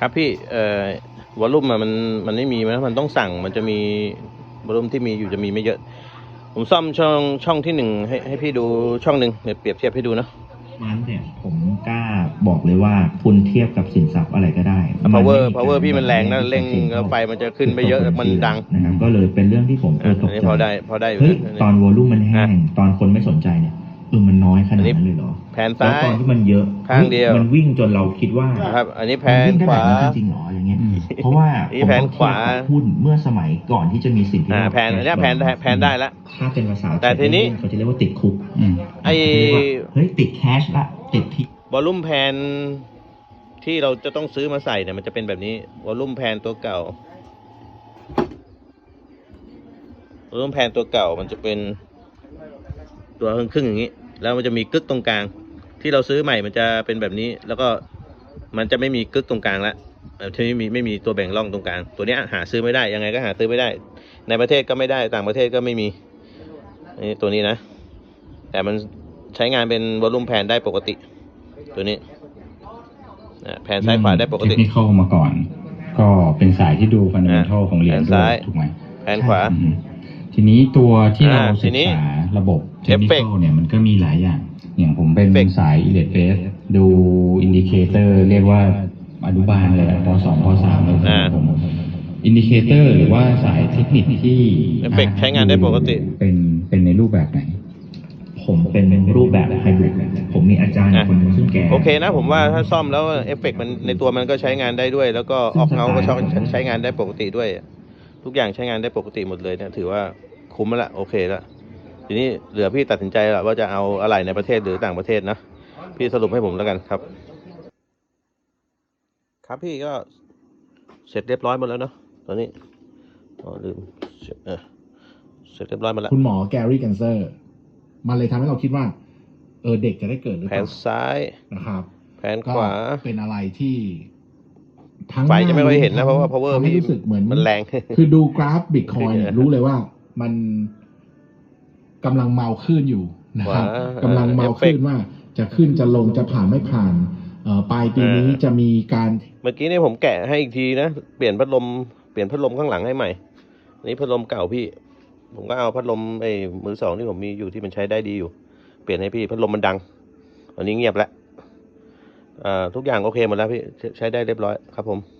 ครับพี่เอ่อวอลลุ่มอะมันมันไม่มีนะมันต้องสั่งมันจะมีวอลลุ่มที่มีอยู่จะมีไม่เยอะ ผมซ่อมช่องช่องที่หนึ่งให้ให้พี่ดูช่องหนึ่งเดี๋ยวเปรียบเทียบให้ดูเนอะนั้นเนี่ยผมกล้าบอกเลยว่าคุณเทียบกับสินทรัพย์อะไรก็ได้ power มันไม่มี power พี่มันแรงนะกาเร่งจริแล้วไฟมันจะขึ้นไปเยอะมันดังนะครับก็เลยเป็นเรื่องที่ผมเออะอตอักนนี้ใจพอได้พอได้อยู่เฮ้ยนะ ตอนวอลลุ่มมันแห้ง ตอนคนไม่สนใจเนี่ย เออมันน้อยขนาดนั้นเลยเหรอแผนแล้วซ้ายตอนที่มันเยอะข้างเดียว มันวิ่งจนเราคิดว่านะครับ อันนี้แผมันนวิ่งได้ขแบบวานั้นจริงๆเหรออย่างเงี้ยเพราะว่านี่ผมแผนต้องขวา เทียบกับหุ้นเมื่อสมัยก่อนที่จะมีสิ่งที่อ่า เรียกว่า แผนอันเนี้ยแผนแผนได้ละ ถ้าเป็นภาษาแต่ทีนี้ เขาจะเรียกว่าติดคุกอืม ไอ้เฮ้ยติดแคชละติดที่ วอลลุ่มแพนที่เราจะต้องซื้อมาใส่เนี่ยมันจะเป็นแบบนี้วอลลุ่มแพนตัวเก่าวอลลุ่มแพนตัวเก่ามันจะเป็นตัวครึ่งๆอย่างนี้ แล้วมันจะมีกึกตรงกลาง ที่เราซื้อใหม่มันจะเป็นแบบนี้ แล้วก็มันจะไม่มีกึกตรงกลางละเอ่อที่ไม่มีไม่มีตัวแบ่งร่องตรงกลาง ตัวเนี้ยหาซื้อไม่ได้ยังไงก็หาซื้อไม่ได้ ในประเทศก็ไม่ได้ต่างประเทศก็ไม่มีอันนี้ตัวนี้นะ แต่มันใช้งานเป็นวอลลุ่มแพนได้ปกติ ตัวนี้อะแผนซ้ายขวาได้ปกติเทคนิคมาก่อน ก็เป็นสายที่ดูฟันเดเมนทัลอะของเหรียญแขนด้วซ้ายยถูกไหมแผนขวาอืม ทีนี้ตัวที่เราอ่าทีศึกนี้ษาระบบเทเอคฟนิเฟคกต์เนี่ยมันก็มีหลายอย่าง อย่างผมเป็นเอฟเฟกต์สายอิเล็กเฟสดูอินดิเคเตอร์เรียกว่าอนุบาลเลยปสองปสามเลยอ่าผมอินดิเคเตอร์หรือว่าสายเทคนิคที่เอฟเฟกต์ใช้งานได้ปกติ เป็นเป็นในรูปแบบไหน ผมเป็นรูปแบบไฮบริดผมมีอาจารย์อะ คนหนึงซึ่งแกโอเคนะผมว่าถ้าซ่อมแล้วเอฟเฟกต์มันในตัวมันก็ใช้งานได้ด้วย แล้วก็ออกเงาก็ใช้ใช้งานได้ปกติด้วย ทุกอย่างใช้งานได้ปกติหมดเลยเนี่ยถือว่าคุ้มแล้วละโอเคแล้วทีนี้เหลือพี่ตัดสินใจแล้วว่าจะเอาอะไรในประเทศหรือต่างประเทศนะพี่สรุปให้ผมแล้วกันครับ ครับพี่ก็เสร็จเรียบร้อยหมดแล้วเนาะตอนนี้อ๋อลืมเออเสร็จเรียบร้อยหมดแล้วคุณหมอแกรี่แคนเซอร์มันเลยทำให้เราคิดว่า เออเด็กจะได้เกิดหรือแผเปล่านซ้ายนะครับแผนก็ขวาเป็นอะไรที่ทั้ง ไฟจะไม่ค่อยเห็นนะทั้งเพราะว่า power ทำให้พี่รู้สึกเหมือนมันแรง คือดูกราฟบิตคอยเออรู้เลยว่ามันกำลังเมาขึ้นอยู่นะครับว้ากำลังเมาเอฟเฟกต์ขึ้นว่า จะขึ้นจะลงจะผ่านไม่ผ่านเอ่อปลายปีนี้เออจะมีการเมื่อกี้นี่ผมแกะให้อีกทีนะเปลี่ยนพัดลมเปลี่ยนพัดลมข้างหลังให้ใหม่อันนี้พัดลมเก่าพี่ ผมก็เอาพัดลมไอ้มือสองที่ผมมีอยู่ที่มันใช้ได้ดีอยู่ เปลี่ยนให้พี่พัดลมมันดังอันนี้เงียบแล้วอ่า ทุกอย่างโอเคหมดแล้วพี่ใช้ได้เรียบร้อยครับผม